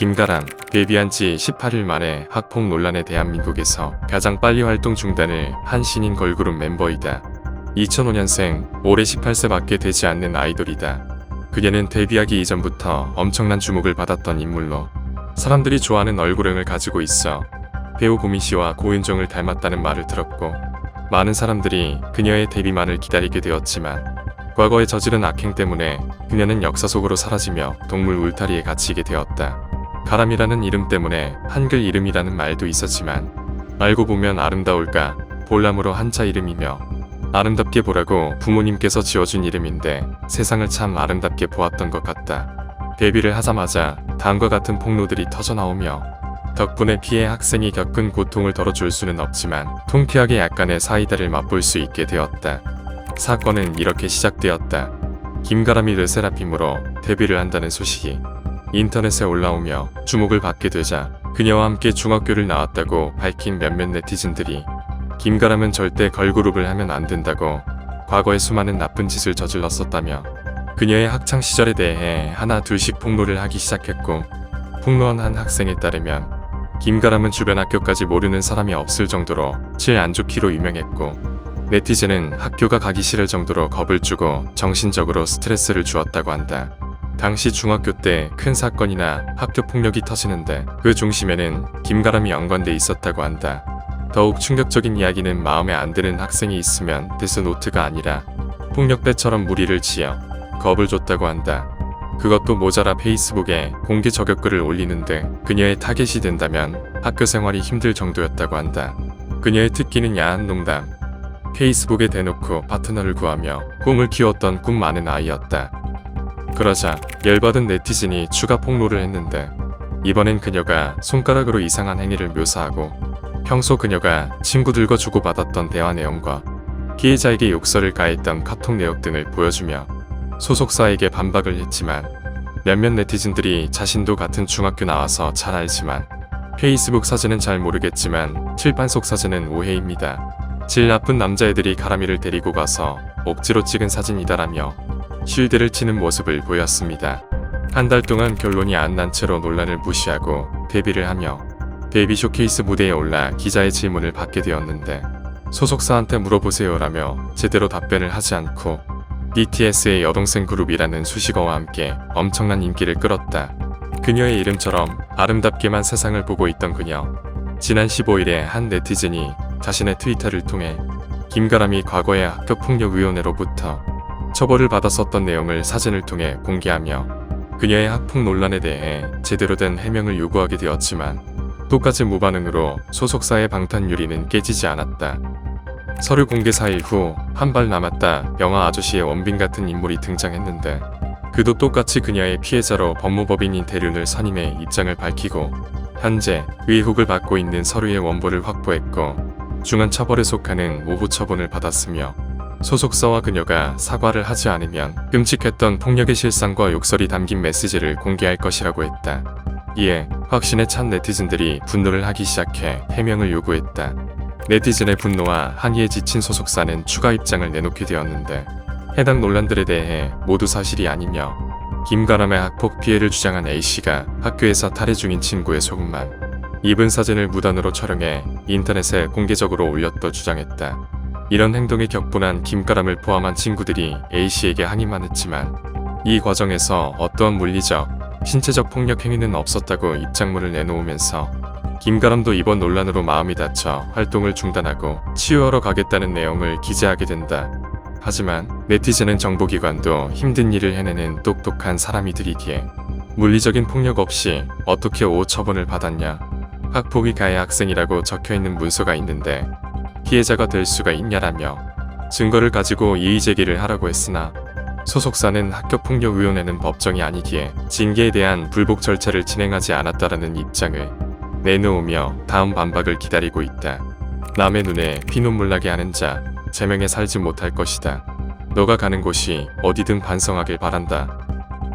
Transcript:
김가람 데뷔한 지 18일 만에 학폭 논란에 대한민국에서 가장 빨리 활동 중단을 한 신인 걸그룹 멤버이다. 2005년생 올해 18세밖에 되지 않는 아이돌이다. 그녀는 데뷔하기 이전부터 엄청난 주목을 받았던 인물로 사람들이 좋아하는 얼굴형을 가지고 있어 배우 고민 씨와 고윤정을 닮았다는 말을 들었고 많은 사람들이 그녀의 데뷔만을 기다리게 되었지만 과거에 저지른 악행 때문에 그녀는 역사 속으로 사라지며 동물 울타리에 갇히게 되었다. 가람이라는 이름 때문에 한글 이름이라는 말도 있었지만 알고 보면 아름다울까 볼람으로 한자 이름이며 아름답게 보라고 부모님께서 지어준 이름인데 세상을 참 아름답게 보았던 것 같다. 데뷔를 하자마자 다음과 같은 폭로들이 터져나오며 덕분에 피해 학생이 겪은 고통을 덜어줄 수는 없지만 통쾌하게 약간의 사이다를 맛볼 수 있게 되었다. 사건은 이렇게 시작되었다. 김가람이 르세라핌으로 데뷔를 한다는 소식이 인터넷에 올라오며 주목을 받게 되자 그녀와 함께 중학교를 나왔다고 밝힌 몇몇 네티즌들이 김가람은 절대 걸그룹을 하면 안 된다고 과거에 수많은 나쁜 짓을 저질렀었다며 그녀의 학창 시절에 대해 하나 둘씩 폭로를 하기 시작했고 폭로한 한 학생에 따르면 김가람은 주변 학교까지 모르는 사람이 없을 정도로 질 안 좋기로 유명했고 네티즌은 학교가 가기 싫을 정도로 겁을 주고 정신적으로 스트레스를 주었다고 한다. 당시 중학교 때 큰 사건이나 학교 폭력이 터지는데 그 중심에는 김가람이 연관돼 있었다고 한다. 더욱 충격적인 이야기는 마음에 안 드는 학생이 있으면 데스노트가 아니라 폭력배처럼 무리를 지어 겁을 줬다고 한다. 그것도 모자라 페이스북에 공개 저격글을 올리는 등 그녀의 타겟이 된다면 학교 생활이 힘들 정도였다고 한다. 그녀의 특기는 야한 농담. 페이스북에 대놓고 파트너를 구하며 꿈을 키웠던 꿈 많은 아이였다. 그러자 열받은 네티즌이 추가 폭로를 했는데 이번엔 그녀가 손가락으로 이상한 행위를 묘사하고 평소 그녀가 친구들과 주고받았던 대화 내용과 피해자에게 욕설을 가했던 카톡 내역 등을 보여주며 소속사에게 반박을 했지만 몇몇 네티즌들이 자신도 같은 중학교 나와서 잘 알지만 페이스북 사진은 잘 모르겠지만 칠판 속 사진은 오해입니다. 질 나쁜 남자애들이 가람이를 데리고 가서 억지로 찍은 사진이다라며 쉴드를 치는 모습을 보였습니다. 한 달 동안 결론이 안 난 채로 논란을 무시하고 데뷔를 하며 데뷔 쇼케이스 무대에 올라 기자의 질문을 받게 되었는데 소속사한테 물어보세요라며 제대로 답변을 하지 않고 BTS의 여동생 그룹이라는 수식어와 함께 엄청난 인기를 끌었다. 그녀의 이름처럼 아름답게만 세상을 보고 있던 그녀. 지난 15일에 한 네티즌이 자신의 트위터를 통해 김가람이 과거의 학교 폭력위원회로부터 처벌을 받았었던 내용을 사진을 통해 공개하며 그녀의 학폭 논란에 대해 제대로 된 해명을 요구하게 되었지만 똑같은 무반응으로 소속사의 방탄 유리는 깨지지 않았다. 서류 공개 4일 후 한 발 남았다 영화 아저씨의 원빈 같은 인물이 등장했는데 그도 똑같이 그녀의 피해자로 법무법인인 대륜을 선임해 입장을 밝히고 현재 의혹을 받고 있는 서류의 원본을 확보했고 중한 처벌에 속하는 오후 처분을 받았으며 소속사와 그녀가 사과를 하지 않으면 끔찍했던 폭력의 실상과 욕설이 담긴 메시지를 공개할 것이라고 했다. 이에 확신에 찬 네티즌들이 분노를 하기 시작해 해명을 요구했다. 네티즌의 분노와 항의에 지친 소속사는 추가 입장을 내놓게 되었는데 해당 논란들에 대해 모두 사실이 아니며 김가람의 학폭 피해를 주장한 A씨가 학교에서 탈의 중인 친구의 속음만 입은 사진을 무단으로 촬영해 인터넷에 공개적으로 올렸다 주장했다. 이런 행동에 격분한 김가람을 포함한 친구들이 A씨에게 항의만 했지만 이 과정에서 어떠한 물리적, 신체적 폭력 행위는 없었다고 입장문을 내놓으면서 김가람도 이번 논란으로 마음이 다쳐 활동을 중단하고 치유하러 가겠다는 내용을 기재하게 된다. 하지만 네티즌은 정보기관도 힘든 일을 해내는 똑똑한 사람이들이기에 물리적인 폭력 없이 어떻게 오 처분을 받았냐. 학폭위 가해 학생이라고 적혀있는 문서가 있는데 피해자가 될 수가 있냐라며 증거를 가지고 이의 제기를 하라고 했으나 소속사는 학교폭력위원회는 법정이 아니기에 징계에 대한 불복 절차를 진행하지 않았다라는 입장을 내놓으며 다음 반박을 기다리고 있다. 남의 눈에 피눈물 나게 하는 자 제명에 살지 못할 것이다. 너가 가는 곳이 어디든 반성하길 바란다.